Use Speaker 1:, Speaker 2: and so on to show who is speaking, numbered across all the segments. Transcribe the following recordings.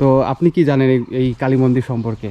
Speaker 1: তো আপনি কি জানেন এই- কালী মন্দির সম্পর্কে?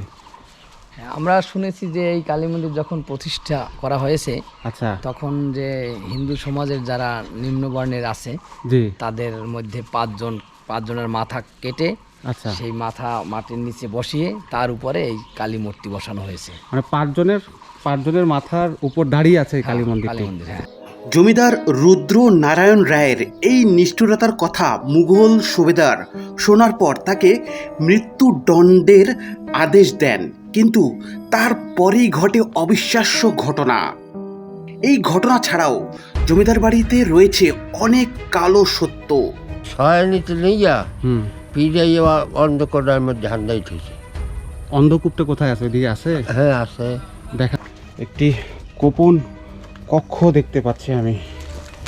Speaker 2: হ্যাঁ, আমরা শুনেছি যে এই কালী মন্দির যখন প্রতিষ্ঠা করা হয়েছে
Speaker 1: আচ্ছা।
Speaker 2: তখন যে হিন্দু সমাজের যারা নিম্নবর্ণের আছে
Speaker 1: জি।
Speaker 2: তাদের মধ্যে পাঁচজন পাঁচজনের মাথা কেটে
Speaker 1: আচ্ছা।
Speaker 2: সেই মাথা মাটির নিচে বসিয়ে তার উপরে এই কালী মূর্তি বসানো হয়েছে।
Speaker 1: মানে পাঁচজনের পাঁচজনের মাথার উপর দাঁড়িয়ে আছে এই কালী
Speaker 2: কালী মন্দির হ্যাঁ।
Speaker 3: জমিদার রুদ্র নারায়ণ রায়ের এই নিষ্ঠুরতার কথা মুঘল সুবেদার শোনার পর তাকে মৃত্যুদণ্ডের আদেশ দেন। কিন্তু তারপরেই ঘটে অবিশ্বাস্য ঘটনা। এই ঘটনা ছাড়াও জমিদার বাড়িতে রয়েছে অনেক কালো সত্য।
Speaker 4: নিয়ে পিড়াইয়া মধ্যে হান্দাই
Speaker 1: অন্ধকূপটা কোথায় আছে? আছে?
Speaker 4: হ্যাঁ আছে।
Speaker 1: দেখা একটি গোপন কক্ষ দেখতে পাচ্ছি আমি।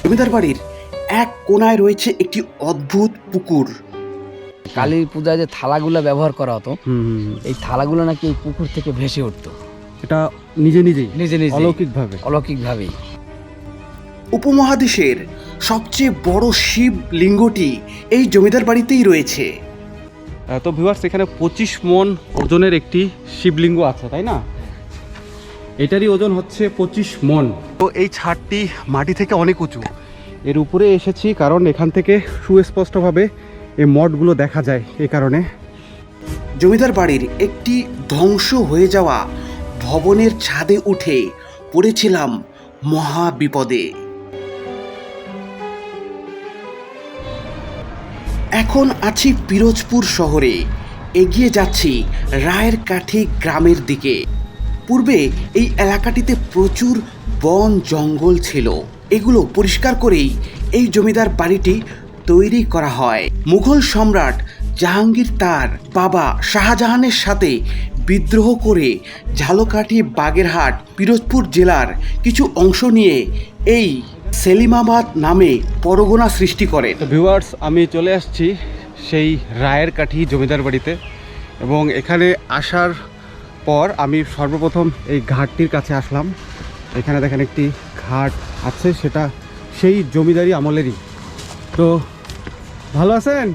Speaker 3: জমিদার বাড়ির এক কোনায় রয়েছে একটি অদ্ভুত পুকুর।
Speaker 2: কালীর পূজায় যে থালাগুলো ব্যবহার করা হতো। এই থালাগুলো নাকি এই পুকুর থেকে ভেসে উঠতো।
Speaker 1: এটা নিজে নিজেই?
Speaker 2: নিজে নিজে
Speaker 1: অলৌকিকভাবে?
Speaker 2: অলৌকিকভাবেই।
Speaker 3: উপমহাদেশের সবচেয়ে বড় শিব লিঙ্গটি এই জমিদার বাড়িতেই রয়েছে।
Speaker 1: তো ভিউয়ার্স এখানে পঁচিশ মন ওজনের একটি শিবলিঙ্গ আছে তাই না? এটারই ওজন হচ্ছে পঁচিশ মন। তো এই ছাদটি মাটি থেকে অনেক উঁচু। এর উপরে এসেছি কারণ এখান থেকে সুস্পষ্টভাবে এই মঠগুলো দেখা যায় এই কারণে।
Speaker 3: জমিদার বাড়ির একটি ধ্বংস হয়ে যাওয়া ভবনের ছাদে উঠে পড়েছিলাম মহা বিপদে। এখন আছি পিরোজপুর শহরে। এগিয়ে যাচ্ছি রায়ের কাঠি গ্রামের দিকে। পূর্বে এই এলাকাটিতে প্রচুর বন জঙ্গল ছিল। এগুলো পরিষ্কার করেই এই জমিদার বাড়িটি তৈরি করা হয়। মুঘল সম্রাট জাহাঙ্গীর তার বাবা শাহজাহানের সাথে বিদ্রোহ করে ঝালকাঠি বাগেরহাট, পিরোজপুর জেলার কিছু অংশ নিয়ে এই সেলিমাবাদ নামে পরগনা সৃষ্টি
Speaker 1: করে। ভিউয়ার্স আমি চলে আসছি সেই রায়ের কাঠি জমিদার বাড়িতে এবং এখানে আসার পর আমি সর্বপ্রথম এই ঘাটটির কাছে আসলাম। এখানে দেখেন একটি ঘাট আছে, সেটা সেই জমিদারি আমলেরই। তো, ভালো আছেন?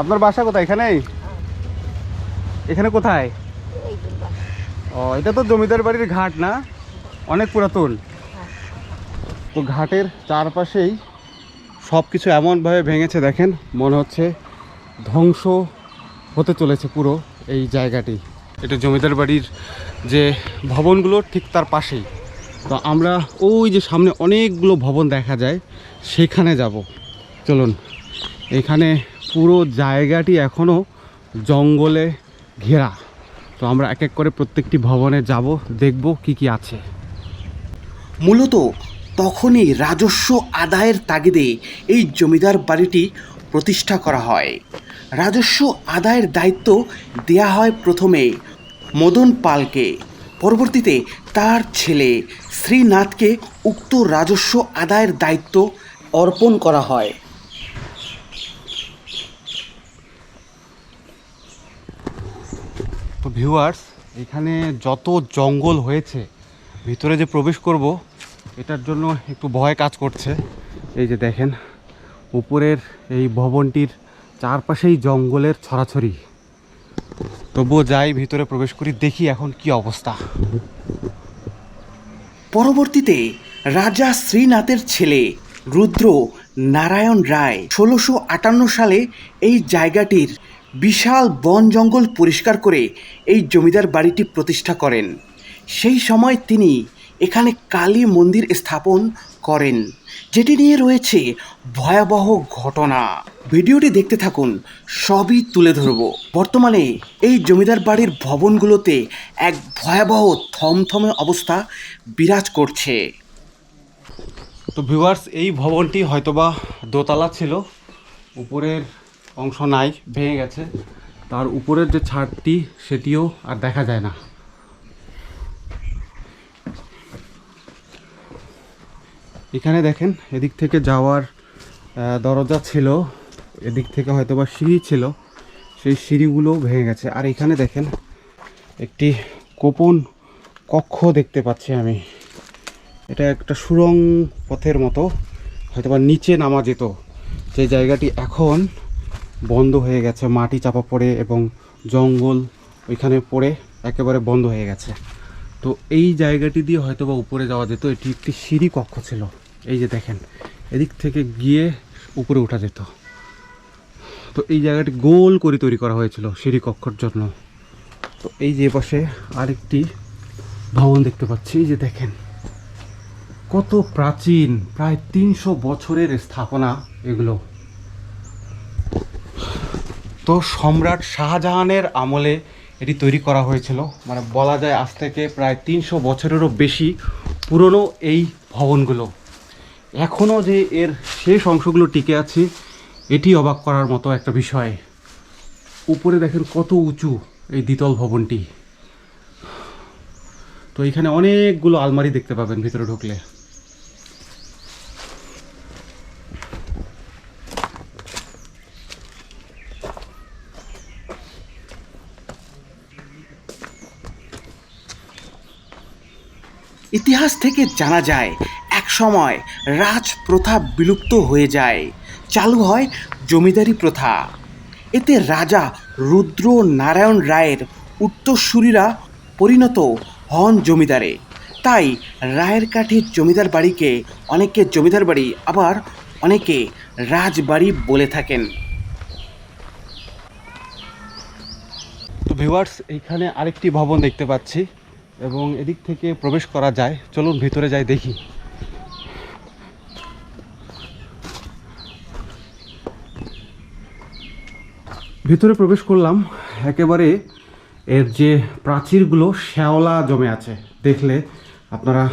Speaker 1: আপনার বাসা কোথায়? এখানেই এখানে কোথায়? ও, এটা তো জমিদার বাড়ির ঘাট না? অনেক পুরাতন। তো ঘাটের চারপাশেই সব কিছু এমনভাবে ভেঙেছে, দেখেন, মনে হচ্ছে ধ্বংস হতে চলেছে পুরো এই জায়গাটি। এটা জমিদার বাড়ির যে ভবনগুলো ঠিক তার পাশেই। তো আমরা ওই যে সামনে অনেকগুলো ভবন দেখা যায়, সেখানে যাব। চলুন, এখানে পুরো জায়গাটি এখনও জঙ্গলে ঘেরা। তো আমরা এক এক করে প্রত্যেকটি ভবনে যাব, দেখব কি কি আছে।
Speaker 3: মূলত তখনই রাজস্ব আদায়ের তাগিদে এই জমিদার বাড়িটি প্রতিষ্ঠা করা হয়। রাজস্ব আদায়ের দায়িত্ব দেয়া হয় প্রথমে মদন পালকে। পরবর্তীতে তার ছেলে শ্রীনাথকে উক্ত রাজস্ব আদায়ের দায়িত্ব অর্পণ করা হয়।
Speaker 1: তো ভিউয়ার্স এখানে যত জঙ্গল হয়েছে, ভিতরে যে প্রবেশ করব, এটার জন্য একটু ভয় কাজ করছে। এই যে দেখেন, উপরের এই ভবনটির চারপাশেই জঙ্গলের ছড়াছড়ি। তবুও যাই ভিতরে প্রবেশ করি, দেখি এখন কি অবস্থা।
Speaker 3: পরবর্তীতে রাজা শ্রীনাথের ছেলে রুদ্র নারায়ণ রায় ষোলোশো আটান্ন সালে এই জায়গাটির বিশাল বন জঙ্গল পরিষ্কার করে এই জমিদার বাড়িটি প্রতিষ্ঠা করেন। সেই সময় তিনি এখানে কালী মন্দির স্থাপন করেন, যেটি নিয়ে রয়েছে ভয়াবহ ঘটনা। ভিডিওটি দেখতে থাকুন, সবই তুলে ধরব। বর্তমানে এই জমিদার বাড়ির ভবনগুলোতে এক ভয়াবহ থমথমে অবস্থা বিরাজ করছে।
Speaker 1: তো ভিউয়ার্স এই ভবনটি হয়তোবা দোতলা ছিল, উপরের অংশ নাই, ভেঙে গেছে। তার উপরের যে ছাদটি, সেটিও আর দেখা যায় না। এখানে দেখেন, এদিক থেকে যাওয়ার দরজা ছিল, এদিক থেকে হয়তোবা সিঁড়ি ছিল, সেই সিঁড়িগুলো ভেঙে গেছে। আর এখানে দেখেন, একটি গোপন কক্ষ দেখতে পাচ্ছি আমি। এটা একটা সুরং পথের মতো হয়তো বা নিচে নামা যেত। সেই জায়গাটি এখন বন্ধ হয়ে গেছে, মাটি চাপা পড়ে এবং জঙ্গল ওইখানে পড়ে একেবারে বন্ধ হয়ে গেছে। তো এই জায়গাটি দিয়ে হয়তো বা উপরে যাওয়া যেত, এটি একটি সিঁড়ি কক্ষ ছিল। এই যে দেখেন, এদিক থেকে গিয়ে উপরে ওঠা যেত। তো এই জায়গাটি গোল করে তৈরি করা হয়েছিল সিঁড়ি কক্ষর জন্য। তো এই যে পাশে আরেকটি ভবন দেখতে পাচ্ছি, এই যে দেখেন, কত প্রাচীন, প্রায় তিনশো বছরের স্থাপনা এগুলো। তো সম্রাট শাহজাহানের আমলে এটি তৈরি করা হয়েছিল। মানে বলা যায় আজ থেকে প্রায় তিনশো বছরেরও বেশি পুরনো এই ভবনগুলো। এখনও যে এর শেষ অংশগুলো টিকে আছে, এটি অবাক করার মতো একটা বিষয়। উপরে দেখেন কত উঁচু এই দ্বিতল ভবনটি। তো এখানে অনেকগুলো আলমারি দেখতে পাবেন ভিতরে ঢুকলে।
Speaker 3: ইতিহাস থেকে জানা যায়, এক সময় রাজ প্রথা বিলুপ্ত হয়ে যায়, চালু হয় জমিদারি প্রথা। এতে রাজা রুদ্র নারায়ণ রায়ের উত্তরসূরিরা পরিণত হন জমিদারে। তাই রায়ের কাঠির জমিদার বাড়িকে অনেকে জমিদার বাড়ি, আবার অনেকে রাজবাড়ি বলে থাকেন।
Speaker 1: তো ভিউয়ার্স এইখানে আরেকটি ভবন দেখতে পাচ্ছি। এবং এদিক থেকে প্রবেশ করা যায়। চলুন ভিতরে যাই, দেখি। ভিতরে প্রবেশ করলাম। একেবারে এর যে প্রাচীরগুলো, শ্যাওলা জমে আছে। দেখলে আপনারা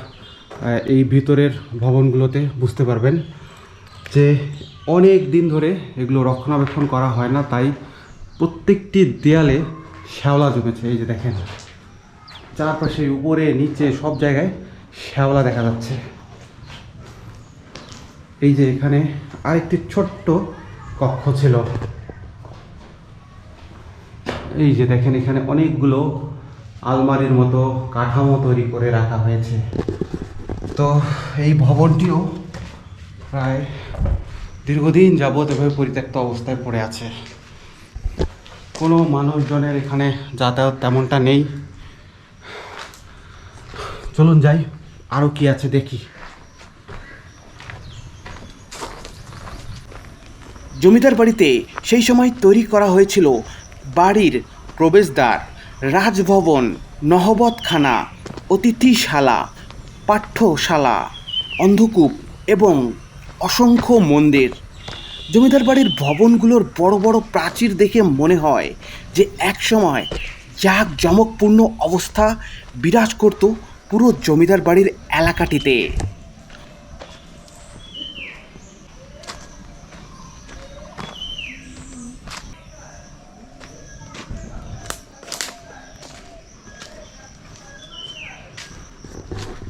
Speaker 1: এই ভিতরের ভবনগুলোতে বুঝতে পারবেন যে অনেক দিন ধরে এগুলো রক্ষণাবেক্ষণ করা হয় না, তাই প্রত্যেকটি দেয়ালে শ্যাওলা জমেছে। এই যে দেখেন। চারপাশে উপরে, নিচে, সব জায়গায় শ্যাওলা দেখা যাচ্ছে। এই যে এখানে আরেকটি ছোট্ট কক্ষ ছিল। এই যে দেখেন, এখানে অনেকগুলো আলমারির মতো কাঠামো তৈরি করে রাখা হয়েছে। তো এই ভবনটিও প্রায় দীর্ঘদিন যাবৎ এভাবে পরিত্যক্ত অবস্থায় পড়ে আছে। কোনো মানুষজনের এখানে যাতায়াত তেমনটা নেই। চলুন যাই আরও কি আছে দেখি।
Speaker 3: জমিদার বাড়িতে সেই সময় তৈরি করা হয়েছিল বাড়ির প্রবেশদ্বার, রাজভবন, নহবতখানা, অতিথিশালা, পাঠ্যশালা, অন্ধকূপ এবং অসংখ্য মন্দির। জমিদার বাড়ির ভবনগুলোর বড় বড় প্রাচীর দেখে মনে হয় যে একসময় জাক জমকপূর্ণ অবস্থা বিরাজ করত পুরো জমিদার বাড়ির এলাকাটিতে।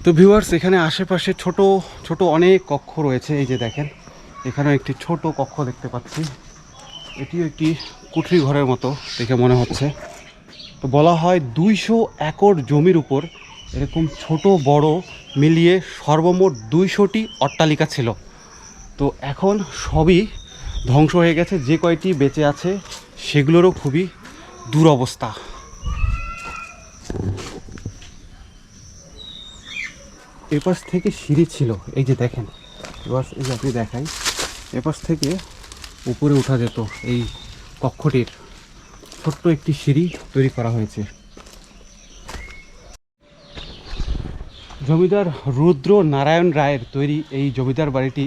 Speaker 1: তো ভিউয়ার্স এখানে আশেপাশে ছোট ছোট অনেক কক্ষ রয়েছে, এই যে দেখেন। এখানেও একটি ছোট কক্ষ দেখতে পাচ্ছি। এটিও একটি কুঠরি ঘরের মতো, দেখে মনে হচ্ছে। তো বলা হয় দুইশো একর জমির উপর এরকম ছোট, বড় মিলিয়ে সর্বমোট দুইশোটি অট্টালিকা ছিল। তো এখন সবই ধ্বংস হয়ে গেছে, যে কয়টি বেঁচে আছে সেগুলোরও খুবই দুরবস্থা। এপাশ থেকে সিঁড়ি ছিল, এই যে দেখেন। এবার এই যে আপনি দেখাই, এপাশ থেকে উপরে ওঠা যেত এই কক্ষটির। ছোট্ট একটি সিঁড়ি তৈরি করা হয়েছে। জমিদার রুদ্র নারায়ণ রায়ের তৈরি এই জমিদার বাড়িটি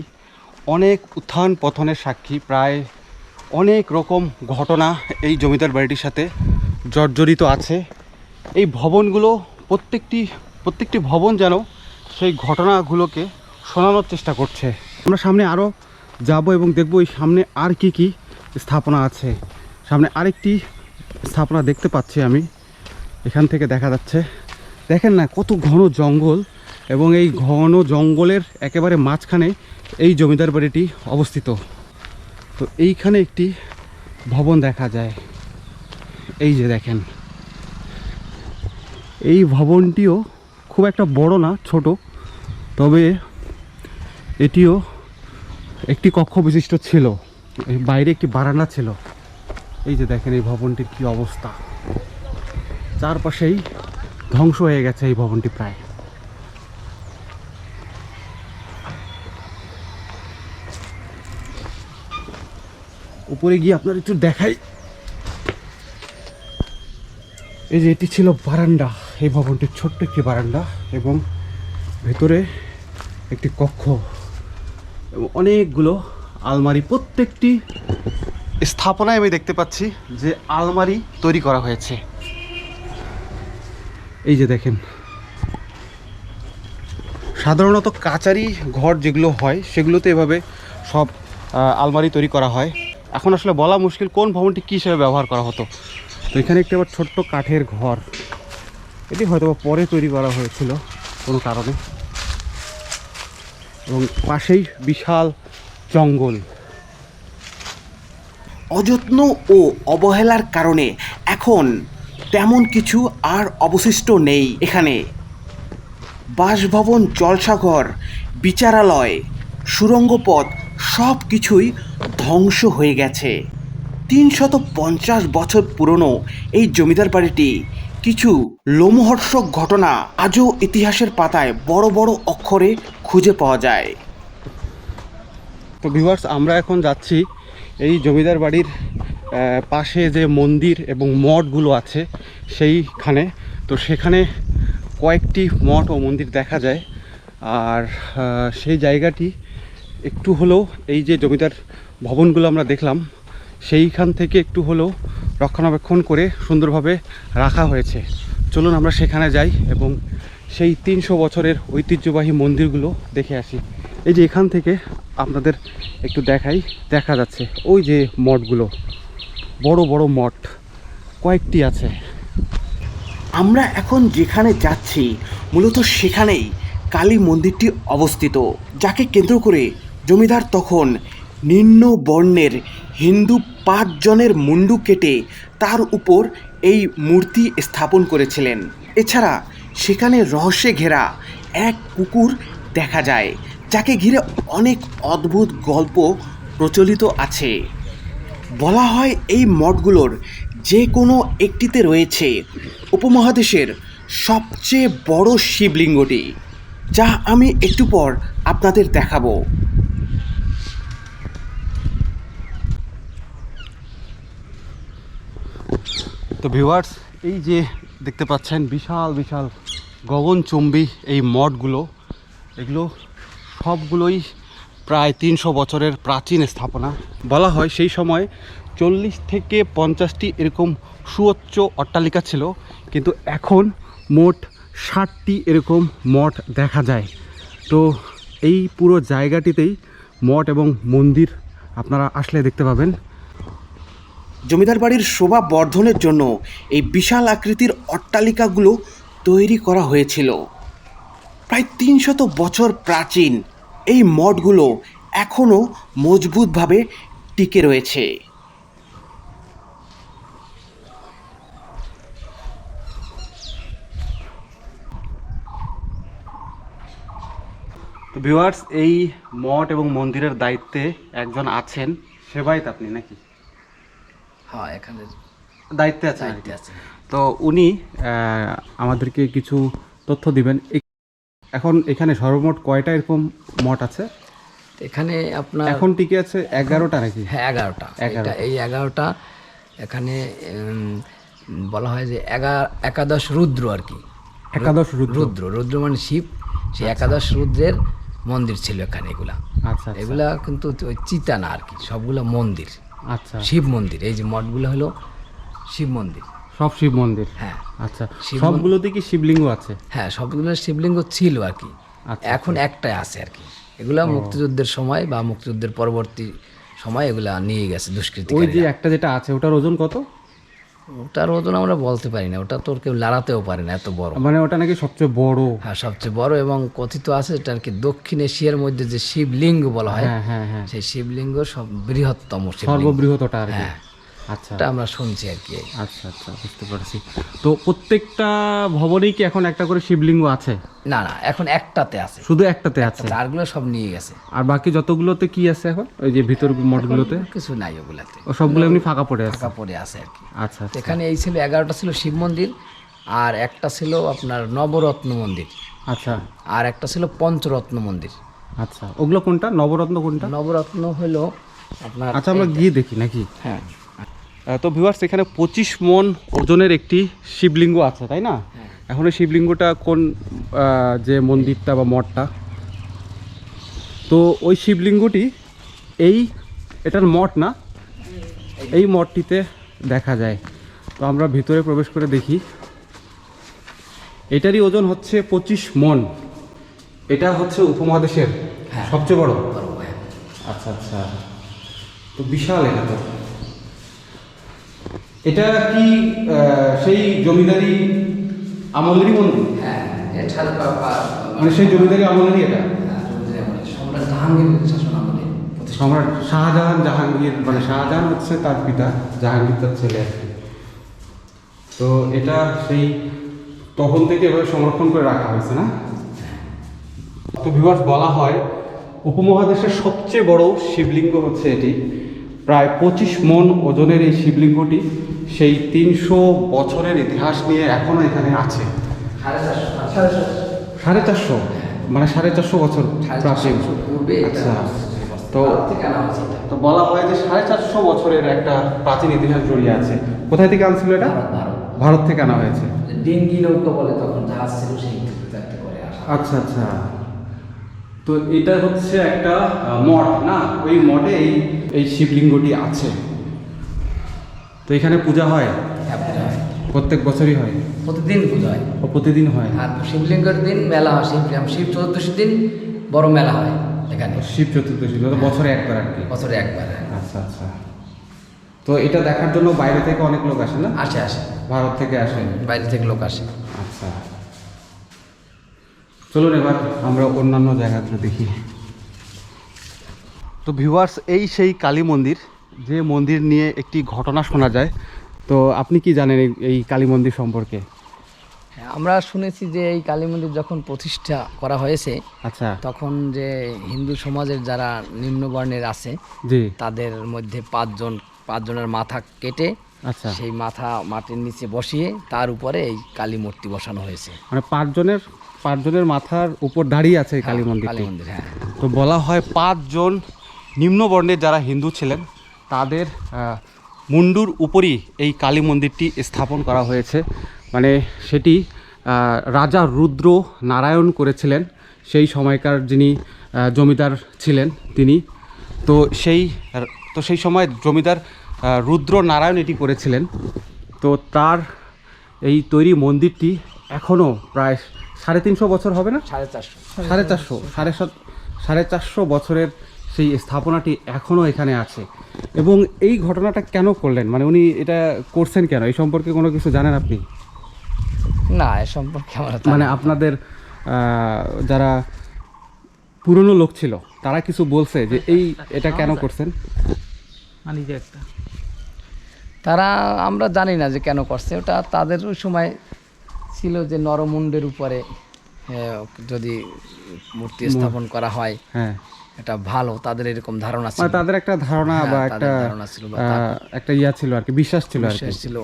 Speaker 1: অনেক উত্থান পথনের সাক্ষী, প্রায় অনেক রকম ঘটনা এই জমিদার বাড়িটির সাথে জর্জরিত আছে। এই ভবনগুলো প্রত্যেকটি প্রত্যেকটি ভবন যেন সেই ঘটনাগুলোকে শোনানোর চেষ্টা করছে। আমরা সামনে আরও যাব এবং দেখব এই সামনে আর কি কি স্থাপনা আছে। সামনে আরেকটি স্থাপনা দেখতে পাচ্ছি আমি। এখান থেকে দেখা যাচ্ছে। দেখেন না কত ঘন জঙ্গল এবং এই ঘন জঙ্গলের একেবারে মাঝখানে এই জমিদার বাড়িটি অবস্থিত। তো এইখানে একটি ভবন দেখা যায়। এই যে দেখেন। এই ভবনটিও খুব একটা বড় না, ছোট। তবে এটিও একটি কক্ষ বিশিষ্ট ছিল। বাইরে একটি বারান্দা ছিল। এই যে দেখেন এই ভবনটির কি অবস্থা। চারপাশেই ধ্বংস হয়ে গেছে এই ভবনটি প্রায়। উপরে গিয়ে আপনার একটু দেখাই। এই যে এটি ছিল বারান্দা, এই ভবনটির ছোট্ট একটি বারান্দা এবং ভেতরে একটি কক্ষ এবং অনেকগুলো আলমারি। প্রত্যেকটি স্থাপনায় আমি দেখতে পাচ্ছি যে আলমারি তৈরি করা হয়েছে। এই যে দেখেন। সাধারণত কাচারি ঘর যেগুলো হয়, সেগুলোতে এভাবে সব আলমারি তৈরি করা হয়। এখন আসলে বলা মুশকিল কোন ভবনটি কী হিসেবে ব্যবহার করা হতো। তো এখানে একটি আবার ছোট্ট কাঠের ঘর। এটি হয়তো পরে তৈরি করা হয়েছিল কোনো কারণে। এবং পাশেই বিশাল জঙ্গল।
Speaker 3: অযত্ন ও অবহেলার কারণে এখন তেমন কিছু আর অবশিষ্ট নেই। এখানে বাসভবন, জলসাঘর, বিচারালয় সুরঙ্গ পথ সব কিছুই ধ্বংস হয়ে গেছে। তিনশত পঞ্চাশ বছর পুরনো এই জমিদার বাড়িটি, কিছু লোমহর্ষক ঘটনা আজও ইতিহাসের পাতায় বড় বড় অক্ষরে খুঁজে পাওয়া যায়।
Speaker 1: তো ভিউয়ার্স আমরা এখন যাচ্ছি এই জমিদার বাড়ির পাশে যে মন্দির এবং মঠগুলো আছে সেইখানে। তো সেখানে কয়েকটি মঠ ও মন্দির দেখা যায়। আর সেই জায়গাটি একটু হলেও এই যে জমিদার ভবনগুলো আমরা দেখলাম, সেইখান থেকে একটু হলেও রক্ষণাবেক্ষণ করে সুন্দরভাবে রাখা হয়েছে। চলুন আমরা সেখানে যাই এবং সেই তিনশো বছরের ঐতিহ্যবাহী মন্দিরগুলো দেখে আসি। এই যে এখান থেকে আপনাদের একটু দেখাই, দেখা যাচ্ছে ওই যে মঠগুলো। বড় বড় মঠ। কয়েকটি আছে।
Speaker 3: আমরা এখন যেখানে যাচ্ছি, মূলত সেখানেই কালী মন্দিরটি অবস্থিত, যাকে কেন্দ্র করে জমিদার তখন নিম্ন বর্ণের হিন্দু পাঁচজনের মুন্ডু কেটে তার উপর এই মূর্তি স্থাপন করেছিলেন। এছাড়া সেখানে রহস্যে ঘেরা এক কুকুর দেখা যায়, যাকে ঘিরে অনেক অদ্ভুত গল্প প্রচলিত আছে। বলা হয় এই মঠগুলোর যে কোনো একটিতে রয়েছে উপমহাদেশের সবচেয়ে বড় শিবলিঙ্গটি, যা আমি একটু পর আপনাদের দেখাবো।
Speaker 1: তো ভিউয়ার্স, এই যে দেখতে পাচ্ছেন বিশাল বিশাল গগনচুম্বী এই মঠগুলো, এগুলো সবগুলোই প্রায় তিনশো বছরের প্রাচীন স্থাপনা। বলা হয় সেই সময় চল্লিশ থেকে পঞ্চাশটি এরকম সুউচ্চ অট্টালিকা ছিল, কিন্তু এখন মোট ষাটটি এরকম মঠ দেখা যায়। তো এই পুরো জায়গাটিতেই মঠ এবং মন্দির আপনারা আসলে দেখতে পাবেন।
Speaker 3: জমিদার বাড়ির শোভা বর্ধনের জন্য এই বিশাল আকৃতির অট্টালিকাগুলো তৈরি করা হয়েছিল। প্রায় তিনশত বছর প্রাচীন এই মঠগুলো এখনও মজবুতভাবে টিকে রয়েছে।
Speaker 1: তো ভিউয়ার্স এই মঠ এবং মন্দিরের দায়িত্বে একজন আছেন সেবাইত আপনি নাকি?
Speaker 2: হ্যাঁ এখানে
Speaker 1: দায়িত্বে আছেন তো উনি আহ, আমাদেরকে কিছু তথ্য দিবেন। এখন এখানে সর্বমোট কয়টা এরকম মঠ আছে?
Speaker 2: এখানে আপনার
Speaker 1: এখন টিকে আছে এগারোটা নাকি?
Speaker 2: হ্যাঁ এগারোটা।
Speaker 1: এগারোটা।
Speaker 2: এই এগারোটা এখানে বলা হয় যে একাদশ রুদ্র আর কি।
Speaker 1: একাদশ রুদ্র।
Speaker 2: রুদ্র রুদ্র মানে শিব। সেই একাদশ রুদ্রের মন্দির ছিল এখানে এগুলা।
Speaker 1: আচ্ছা আচ্ছা,
Speaker 2: এগুলা কিন্তু ওই চিতা না আর কি সবগুলো মন্দির।
Speaker 1: আচ্ছা।
Speaker 2: শিব মন্দির এই যে মঠগুলো হলো শিব মন্দির।
Speaker 1: সব শিব মন্দির?
Speaker 2: হ্যাঁ।
Speaker 1: আচ্ছা সবগুলোতে কি শিবলিঙ্গ আছে?
Speaker 2: হ্যাঁ সবগুলো শিবলিঙ্গ ছিল আর কি।
Speaker 1: আচ্ছা,
Speaker 2: এখন একটাই আছে আর কি। এগুলা মুক্তিযুদ্ধের সময় বা মুক্তিযুদ্ধের পরবর্তী সময় এগুলা নিয়ে গেছে
Speaker 1: দুষ্কৃতি
Speaker 2: ওই
Speaker 1: যে একটা যেটা আছে ওটার ওজন কত?
Speaker 2: ওটার ওজন আমরা বলতে পারি না। ওটা তোর কেউ লাড়াতেও পারে না এত বড়।
Speaker 1: মানে ওটা নাকি সবচেয়ে বড়।
Speaker 2: হ্যাঁ সবচেয়ে বড় এবং কথিত আছে এটা আর কি দক্ষিণ এশিয়ার মধ্যে যে শিবলিঙ্গ বলা হয়
Speaker 1: হ্যাঁ হ্যাঁ হ্যাঁ।
Speaker 2: সেই শিবলিঙ্গ সব বৃহত্তম
Speaker 1: সর্ববৃহৎ ওটা আর কি।
Speaker 2: হ্যাঁ।
Speaker 1: আচ্ছা।
Speaker 2: আমরা শুনছি আর কি।
Speaker 1: আচ্ছা আচ্ছা বুঝতে পারছি। তো প্রত্যেকটা ভবনেই কি এখন একটা করে শিবলিঙ্গ আছে?
Speaker 2: না না এখন একটাতে আছে।
Speaker 1: শুধু একটাতে আছে?
Speaker 2: চারগুলো সব নিয়ে গেছে।
Speaker 1: আর বাকি যতগুলোতে কি আছে এখন? ওই যে ভিতর মঠগুলোতে?
Speaker 2: কিছু নাই ওগুলাতে।
Speaker 1: ও সবগুলো এমনি ফাঁকা পড়ে আছে?
Speaker 2: ফাঁকা পড়ে আছে আর কি।
Speaker 1: আচ্ছা
Speaker 2: তো এখানে এই ছিল এগারোটা ছিল শিব মন্দির আর একটা ছিল আপনার নবরত্ন মন্দির।
Speaker 1: আচ্ছা।
Speaker 2: আর একটা ছিল পঞ্চরত্ন মন্দির।
Speaker 1: আচ্ছা ওগুলো কোনটা? নবরত্ন কোনটা?
Speaker 2: নবরত্ন হলো আপনার
Speaker 1: আচ্ছা আমরা গিয়ে দেখি নাকি?
Speaker 2: হ্যাঁ।
Speaker 1: তো ভিউয়ার্স এখানে পঁচিশ মন ওজনের একটি শিবলিঙ্গ আছে তাই না? এখন এই শিবলিঙ্গটা কোন যে মন্দিরটা বা মঠটা? তো ওই শিবলিঙ্গটি এই এটার মঠ না? এই মঠটিতে দেখা যায়। তো আমরা ভিতরে প্রবেশ করে দেখি। এটারই ওজন হচ্ছে পঁচিশ মন। এটা হচ্ছে উপমহাদেশের সবচেয়ে বড়। আচ্ছা আচ্ছা। তো বিশাল এটা তো। এটা কি সেই জমিদারি আমলেরই মন্দির
Speaker 2: হ্যাঁ বা-
Speaker 1: মানে সেই জমিদারি আমলেরই এটা?
Speaker 2: হ্যাঁ, সম্রাট জাহাঙ্গীর শাসন আমলে
Speaker 1: সম্রাট শাহজাহান জাহাঙ্গীর মানে শাহজাহান হচ্ছে তার পিতা জাহাঙ্গীর তার ছেলে আর কি। তো এটা সেই তখন থেকে এভাবে সংরক্ষণ করে রাখা হয়েছে না? তো ভিউয়ার্স বলা হয় উপমহাদেশের সবচেয়ে বড় শিবলিঙ্গ হচ্ছে এটি। প্রায় পঁচিশ মন ওজনের এই শিবলিঙ্গটি সেই তিনশো বছরের ইতিহাস নিয়ে এখনও এখানে আছে।
Speaker 2: সাড়ে চারশো, সাড়ে চারশো।
Speaker 1: মানে সাড়ে চারশো বছর প্রাচীন। আচ্ছা। তো। তো বলা হয় যে সাড়ে চারশো বছরের একটা প্রাচীন ইতিহাস জড়িয়ে আছে। কোথায় থেকে আনছিল এটা?
Speaker 2: ভারত,
Speaker 1: থেকে আনা হয়েছে।
Speaker 2: যে ডিঙ্গি নৌকা বলে তখন জাহাজ ছিল সেই
Speaker 1: আচ্ছা আচ্ছা। তো এটা হচ্ছে একটা মঠ না? ওই মঠে এই এই শিবলিঙ্গটি আছে। তো এখানে পূজা হয়?
Speaker 2: হ্যাঁ, পূজা হয়।
Speaker 1: প্রত্যেক বছরই হয়?
Speaker 2: প্রতিদিন পূজা হয়।
Speaker 1: ও প্রতিদিন হয়?
Speaker 2: আর শিবলিঙ্গের দিন মেলা হয় শিব শিব চতুর্দশীর দিন বড় মেলা হয় এখানে।
Speaker 1: শিব চতুর্দশী তো বছরে একবার আর কি?
Speaker 2: বছরে একবার হ্যাঁ।
Speaker 1: আচ্ছা আচ্ছা। তো এটা দেখার জন্য বাইরে থেকে অনেক লোক আসে না?
Speaker 2: আসে আসে।
Speaker 1: ভারত থেকে আসে?
Speaker 2: বাইরে থেকে লোক আসে।
Speaker 1: আচ্ছা। চলুন এবার আমরা অন্যান্য জায়গাগুলো দেখি। তো ভিউয়ার্স এই সেই কালী মন্দির যে মন্দির নিয়ে একটি ঘটনা শোনা যায়। তো আপনি কি জানেন এই- কালী মন্দির সম্পর্কে?
Speaker 2: হ্যাঁ, আমরা শুনেছি যে এই কালী মন্দির যখন প্রতিষ্ঠা করা হয়েছে
Speaker 1: আচ্ছা।
Speaker 2: তখন যে হিন্দু সমাজের যারা নিম্নবর্ণের আছে
Speaker 1: জি।
Speaker 2: তাদের মধ্যে পাঁচজন পাঁচজনের মাথা কেটে
Speaker 1: আচ্ছা।
Speaker 2: সেই মাথা মাটির নিচে বসিয়ে তার উপরে এই কালী মূর্তি বসানো হয়েছে।
Speaker 1: মানে পাঁচজনের পাঁচজনের মাথার উপর দাঁড়িয়ে আছে এই কালী
Speaker 2: কালী মন্দির হ্যাঁ।
Speaker 1: তো বলা হয় পাঁচজন নিম্নবর্ণের যারা হিন্দু ছিলেন তাদের মুন্ডুর উপরই এই কালী মন্দিরটি স্থাপন করা হয়েছে। মানে সেটি রাজা রুদ্র নারায়ণ করেছিলেন। সেই সময়কার যিনি জমিদার ছিলেন তিনি। তো সেই তো সেই সময় জমিদার রুদ্র নারায়ণ এটি করেছিলেন। তো তার এই তৈরি মন্দিরটি এখনও প্রায় সাড়ে তিনশো বছর হবে না?
Speaker 2: সাড়ে চারশো।
Speaker 1: সাড়ে চারশো সাড়ে সাত সাড়ে চারশো বছরের সেই স্থাপনাটি এখনও এখানে আছে। এবং এই ঘটনাটা কেন করলেন? মানে উনি এটা করছেন কেন? এই সম্পর্কে কোনো কিছু জানেন আপনি?
Speaker 2: না এ সম্পর্কে আমরা
Speaker 1: মানে আপনাদের যারা পুরনো লোক ছিল তারা কিছু বলছে যে এই এটা কেন করছেন? মানে যে একটা।
Speaker 2: তারা আমরা জানি না যে কেন করছে ওটা তাদের ওই সময় ছিল যে নরমুণ্ডের উপরে যদি মূর্তি স্থাপন করা হয়
Speaker 1: হ্যাঁ।
Speaker 2: এটা ভালো তাদের এরকম ধারণা ছিল।
Speaker 1: মানে তাদের একটা ধারণা
Speaker 2: হ্যাঁ,
Speaker 1: বা একটা
Speaker 2: ধারণা ছিল বা
Speaker 1: একটা ইয়া ছিল আর কি বিশ্বাস ছিল আর কি।
Speaker 2: ছিল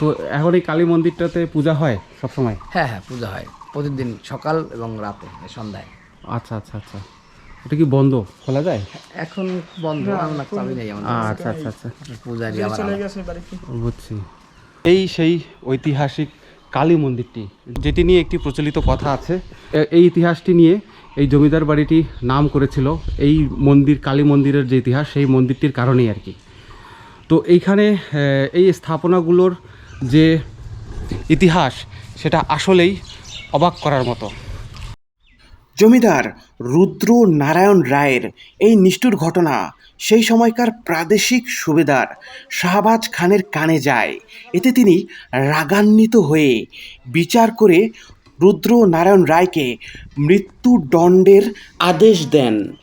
Speaker 1: তো এখন এই কালী মন্দিরটাতে পূজা হয় সবসময়?
Speaker 2: হ্যাঁ হ্যাঁ পূজা হয়। প্রতিদিন সকাল এবং রাতে সন্ধ্যায়।
Speaker 1: আচ্ছা আচ্ছা আচ্ছা। এটা কি বন্ধ? খোলা যায়?
Speaker 2: এখন বন্ধ আমার চাবি নেই আমাদের।
Speaker 1: আচ্ছা আচ্ছা আচ্ছা।
Speaker 2: পূজারি আবার
Speaker 1: বুঝছি। এই সেই ঐতিহাসিক কালী মন্দিরটি, যেটি নিয়ে একটি প্রচলিত কথা আছে। এই ইতিহাসটি নিয়ে এই জমিদার বাড়িটি নাম করেছিল এই মন্দির, কালী মন্দিরের যে ইতিহাস, সেই মন্দিরটির কারণেই আর কি। তো এইখানে এই স্থাপনাগুলোর যে ইতিহাস, সেটা আসলেই অবাক করার মতো।
Speaker 3: জমিদার রুদ্র নারায়ণ রায়ের এই নিষ্ঠুর ঘটনা সেই সময়কার প্রাদেশিক সুবেদার শাহবাজ খানের কানে যায়। এতে তিনি রাগান্বিত হয়ে বিচার করে রুদ্র নারায়ণ রায়কে মৃত্যুদণ্ডের আদেশ দেন।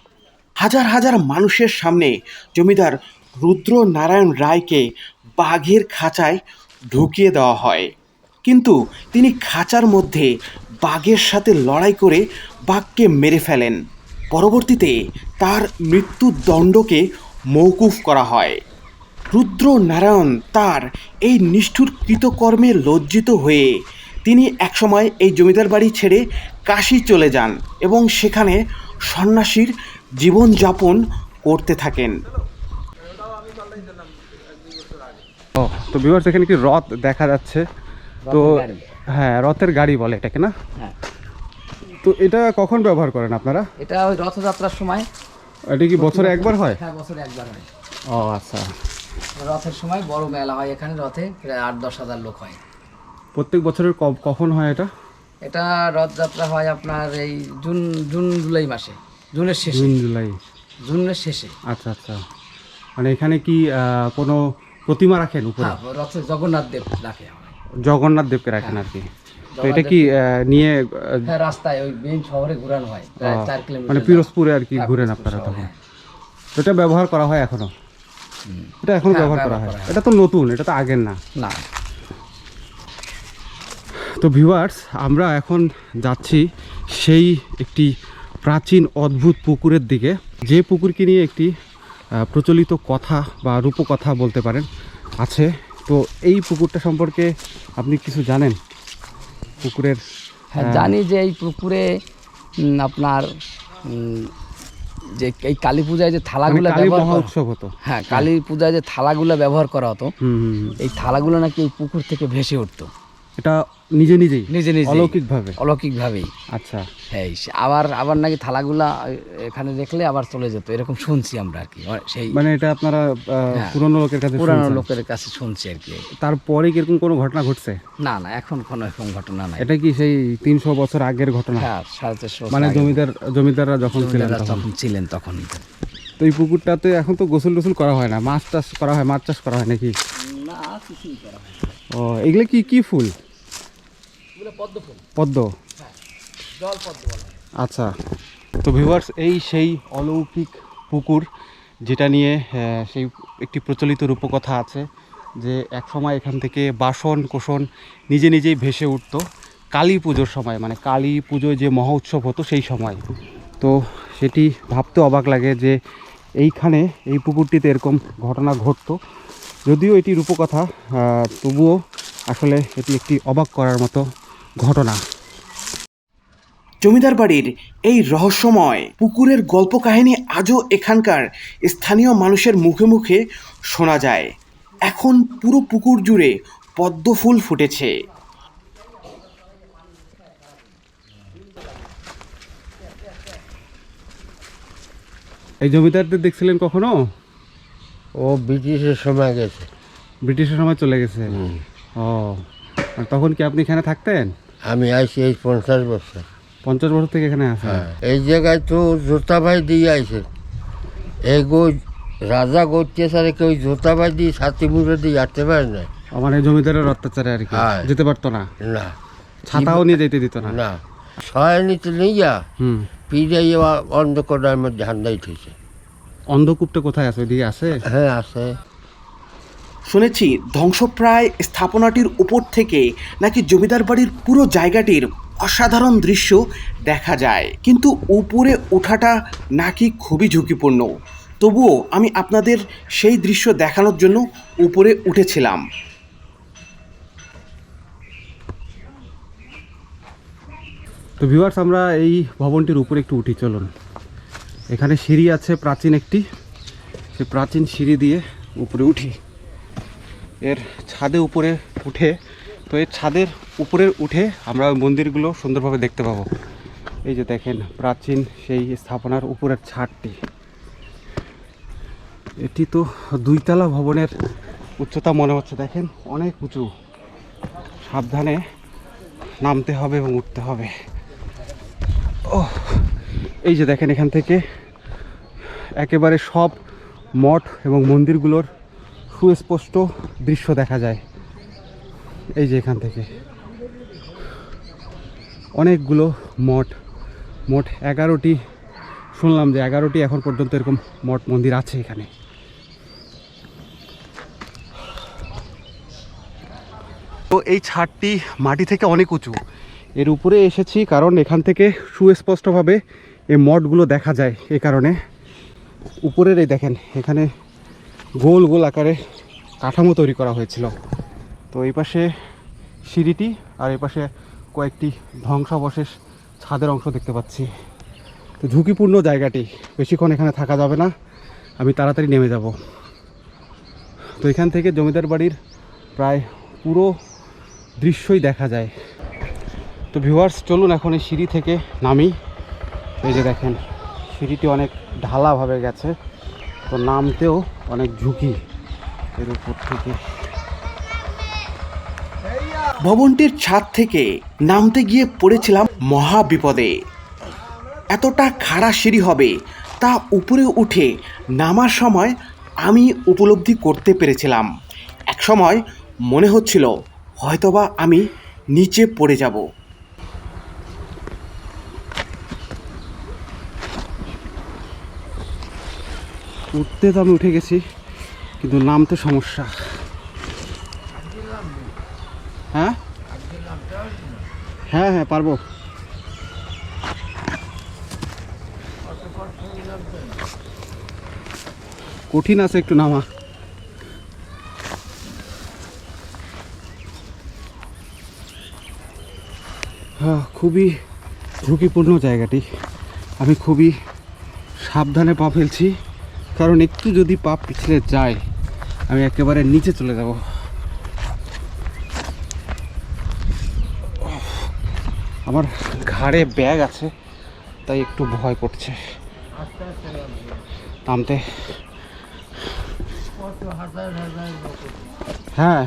Speaker 3: হাজার হাজার মানুষের সামনে জমিদার রুদ্র নারায়ণ রায়কে বাঘের খাঁচায় ঢুকিয়ে দেওয়া হয়। কিন্তু তিনি খাঁচার মধ্যে বাঘের সাথে লড়াই করে বাঘকে মেরে ফেলেন। পরবর্তীতে তার মৃত্যুদণ্ডকে মৌকুফ করা হয়। রুদ্র নারায়ণ তার এই নিষ্ঠুর কৃতকর্মে লজ্জিত হয়ে তিনি একসময় এই জমিদার বাড়ি ছেড়ে কাশি চলে যান এবং সেখানে সন্ন্যাসীর জীবনযাপন করতে থাকেন।
Speaker 1: ও তো ভিউয়ার্স এখানে কি রথ দেখা যাচ্ছে? তো হ্যাঁ রথের গাড়ি বলে এটাকে না?
Speaker 2: হ্যাঁ।
Speaker 1: তো এটা কখন ব্যবহার করেন আপনারা?
Speaker 2: এটা ওই রথযাত্রার সময়।
Speaker 1: এটা কি বছরে একবার হয়?
Speaker 2: হ্যাঁ বছরে একবার হয়।
Speaker 1: ও আচ্ছা।
Speaker 2: রথের সময় বড় মেলা হয় এখানে রথে প্রায় আট দশ হাজার লোক হয়।
Speaker 1: প্রত্যেক বছরের কখন হয় এটা?
Speaker 2: এটা রথযাত্রা হয় আপনার এই জুন জুন জুলাই মাসে। জুনের শেষে।
Speaker 1: June July.
Speaker 2: জুনের শেষে।
Speaker 1: আচ্ছা আচ্ছা। মানে এখানে কি কোনো প্রতিমা রাখেন উপরে?
Speaker 2: হ্যাঁ রথে জগন্নাথ দেব রাখে।
Speaker 1: জগন্নাথ দেবকে রাখেন আর কি। তো এটা কি নিয়ে
Speaker 2: হ্যাঁ রাস্তায় ওই মেন শহরে ঘোরানো হয় প্রায় চার কিলোমিটার
Speaker 1: মানে পিরোজপুরে আর কি ঘুরেন আপনারা তখন?
Speaker 2: হ্যাঁ।
Speaker 1: এটা ব্যবহার করা হয় এখনও? এটা এখনও
Speaker 2: হ্যাঁ,
Speaker 1: ব্যবহার করা হয়। এটা তো নতুন এটা তো আগের না।
Speaker 2: না।
Speaker 1: তো ভিউয়ার্স আমরা এখন যাচ্ছি সেই একটি প্রাচীন অদ্ভুত পুকুরের দিকে। যে পুকুরকে নিয়ে একটি আহ, প্রচলিত কথা বা রূপকথা বলতে পারেন আছে। তো এই পুকুরটা সম্পর্কে আপনি কিছু জানেন? পুকুরের
Speaker 2: হ্যাঁ জানি যে এই পুকুরে আপনার উম, যে এই কালী পূজায় যে
Speaker 1: মানে
Speaker 2: থালাগুলো ব্যবহার
Speaker 1: উৎসব হতো।
Speaker 2: হ্যাঁ কালী পূজায় যে থালাগুলো ব্যবহার করা হতো। এই থালাগুলো নাকি পুকুর থেকে ভেসে উঠতো।
Speaker 1: এটা নিজে নিজেই?
Speaker 2: নিজে নিজে
Speaker 1: অলৌকিকভাবে?
Speaker 2: অলৌকিকভাবেই।
Speaker 1: আচ্ছা।
Speaker 2: হ্যাঁ আবার আবার নাকি থালাগুলা এখানে দেখলে আবার চলে যেত এরকম শুনছি আমরা আর কি। সেই
Speaker 1: মানে এটা আপনারা
Speaker 2: হ্যাঁ।
Speaker 1: পুরনো লোকের কাছে
Speaker 2: পুরানো লোকের কাছে শুনছি আর কি।
Speaker 1: তারপরে কি এরকম কোনো ঘটনা ঘটছে?
Speaker 2: না না এখন কোনো এরকম ঘটনা নাই।
Speaker 1: এটা কি সেই তিনশো বছর আগের ঘটনা?
Speaker 2: হ্যাঁ সাড়ে চারশো
Speaker 1: মানে জমিদার জমিদাররা যখন ছিলেন তখন?
Speaker 2: তখন ছিলেন তখন।
Speaker 1: তো এই পুকুরটাতে এখন তো গোসল টোসল করা হয় না মাছ চাষ করা হয় মাছ চাষ করা হয় নাকি?
Speaker 2: না কিছুই করা হয়
Speaker 1: ও এগুলো কি কি ফুল?
Speaker 2: এগুলো পদ্ম ফুল।
Speaker 1: পদ্ম?
Speaker 2: জল পদ্ম
Speaker 1: আচ্ছা তো ভিউয়ার্স এই সেই অলৌকিক পুকুর যেটা নিয়ে সেই একটি প্রচলিত রূপকথা আছে যে এক সময় এখান থেকে বাসন কোষণ নিজে নিজেই ভেসে উঠতো। কালী পুজোর সময় মানে কালী পুজোয় যে মহা উৎসব হতো সেই সময়। তো সেটি ভাবতে অবাক লাগে যে এইখানে এই পুকুরটিতে এরকম ঘটনা ঘটতো। যদিও এটি রূপকথা তবুও আসলে এটি একটি অবাক করার মতো ঘটনা।
Speaker 3: জমিদার বাড়ির এই রহস্যময় পুকুরের গল্প কাহিনী আজও এখানকার স্থানীয় মানুষের মুখে মুখে শোনা যায়। এখন পুরো পুকুর জুড়ে পদ্ম ফুল ফুটেছে।
Speaker 1: এই জমিদারদের দেখছিলেন কখনো?
Speaker 4: ও ব্রিটিশের সময় গেছে।
Speaker 1: ব্রিটিশের সময় চলে গেছে? ও তখন কি আপনি এখানে থাকতেন?
Speaker 4: আমি আইছি এই পঞ্চাশ বছর।
Speaker 1: পঞ্চাশ বছর থেকে এখানে আছেন?
Speaker 4: হ্যাঁ। এই জায়গায় তো জোতাবাই দিয়ে আইছে। এই গো রাজা করছে স্যার কেউ জোতাবাই দিয়ে ছাতি মুড়ে দিয়ে আসতে পারে না
Speaker 1: মানে জমিদারের অত্যাচারে আর কি?
Speaker 4: হ্যাঁ।
Speaker 1: যেতে পারতো না?
Speaker 4: না।
Speaker 1: ছাতাও নিয়ে যেতে দিত না?
Speaker 4: না। ছয় নিতে নেই যা
Speaker 1: হুম।
Speaker 4: পিড়ে অন্ধকারের মধ্যে হান্দাই উঠেছে
Speaker 1: অন্ধকূপটা কোথায় আছে? ওইদিকে আছে?
Speaker 4: হ্যাঁ আছে।
Speaker 3: শুনেছি ধ্বংসপ্রায় স্থাপনাটির উপর থেকে নাকি জমিদার বাড়ির পুরো জায়গাটির অসাধারণ দৃশ্য দেখা যায়। কিন্তু উপরে ওঠাটা নাকি খুবই ঝুঁকিপূর্ণ। তবুও আমি আপনাদের সেই দৃশ্য দেখানোর জন্য উপরে উঠেছিলাম।
Speaker 1: তো ভিউয়ার্স আমরা এই ভবনটির উপরে একটু উঠি, চলুন। এখানে সিঁড়ি আছে প্রাচীন একটি। সেই প্রাচীন সিঁড়ি দিয়ে উপরে উঠি। এর ছাদে উপরে উঠে, তো এর ছাদের উপরে উঠে আমরা মন্দিরগুলো সুন্দরভাবে দেখতে পাবো। এই যে দেখেন, প্রাচীন সেই স্থাপনার উপরের ছাদটি। এটি তো দুইতলা ভবনের উচ্চতা মনে হচ্ছে, দেখেন, অনেক উঁচু। সাবধানে নামতে হবে এবং উঠতে হবে। ও এই যে দেখেন, এখান থেকে একেবারে সব মঠ এবং মন্দিরগুলোর সুস্পষ্ট দৃশ্য দেখা যায়। এই যে এখান থেকে। অনেকগুলো মঠ। মোট এগারোটি, শুনলাম যে এগারোটি এখন পর্যন্ত এরকম মঠ মন্দির আছে এখানে। তো এই ছাদটি মাটি থেকে অনেক উঁচু। এর উপরে এসেছি কারণ এখান থেকে সুস্পষ্টভাবে এই মঠগুলো দেখা যায় এ কারণে। উপরের এই দেখেন, এখানে গোল গোল আকারে কাঠামো তৈরি করা হয়েছিল। তো এই পাশে সিঁড়িটি আর এই পাশে কয়েকটি ধ্বংসাবশেষ ছাদের অংশ দেখতে পাচ্ছি। তো ঝুঁকিপূর্ণ জায়গাটি, বেশিক্ষণ এখানে থাকা যাবে না, আমি তাড়াতাড়ি নেমে যাব। তো এখান থেকে জমিদার বাড়ির প্রায় পুরো দৃশ্যই দেখা যায়। তো ভিউয়ার্স চলুন এখন এই সিঁড়ি থেকে নামি। এই যে দেখেন, সিঁড়িটি অনেক ঢালাভাবে গেছে। তো নামতেও অনেক ঝুঁকি এর উপর থেকে।
Speaker 3: ভবনটির ছাদ থেকে নামতে গিয়ে পড়েছিলাম মহা বিপদে এতটা খাড়া সিঁড়ি হবে, তা উপরে উঠে নামার সময় আমি উপলব্ধি করতে পেরেছিলাম। এক সময় মনে হচ্ছিল হয়তোবা আমি নিচে পড়ে যাব।
Speaker 1: উঠতে তো আমি উঠে গেছি, কিন্তু নামতে সমস্যা। হ্যাঁ? হ্যাঁ হ্যাঁ পারব। কঠিন আছে একটু নামা। হ্যাঁ খুবই ঝুঁকিপূর্ণ জায়গাটি। আমি খুবই সাবধানে পা ফেলছি। কারণ একটু যদি পা পিছলে যায়, আমি একেবারে নিচে চলে যাব। আমার ঘাড়ে ব্যাগ আছে, তাই একটু ভয় করছে। নামতে। হ্যাঁ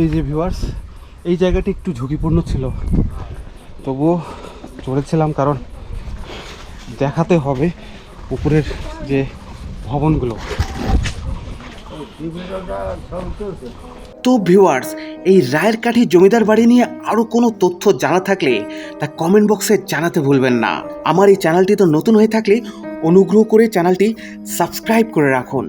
Speaker 1: এই যে ভিউয়ার্স এই জায়গাটি একটু ঝুঁকিপূর্ণ ছিল। তবুও চড়েছিলাম কারণ দেখাতে হবে। উপরের যে ভবনগুলো।
Speaker 3: তো ভিউয়ার্স এই রায়ের কাঠি জমিদার বাড়ি নিয়ে আরও কোনো তথ্য জানা থাকলে তা কমেন্ট বক্সে জানাতে ভুলবেন না। আমার এই চ্যানেলটি তো নতুন হয়ে থাকলে অনুগ্রহ করে চ্যানেলটি সাবস্ক্রাইব করে রাখুন।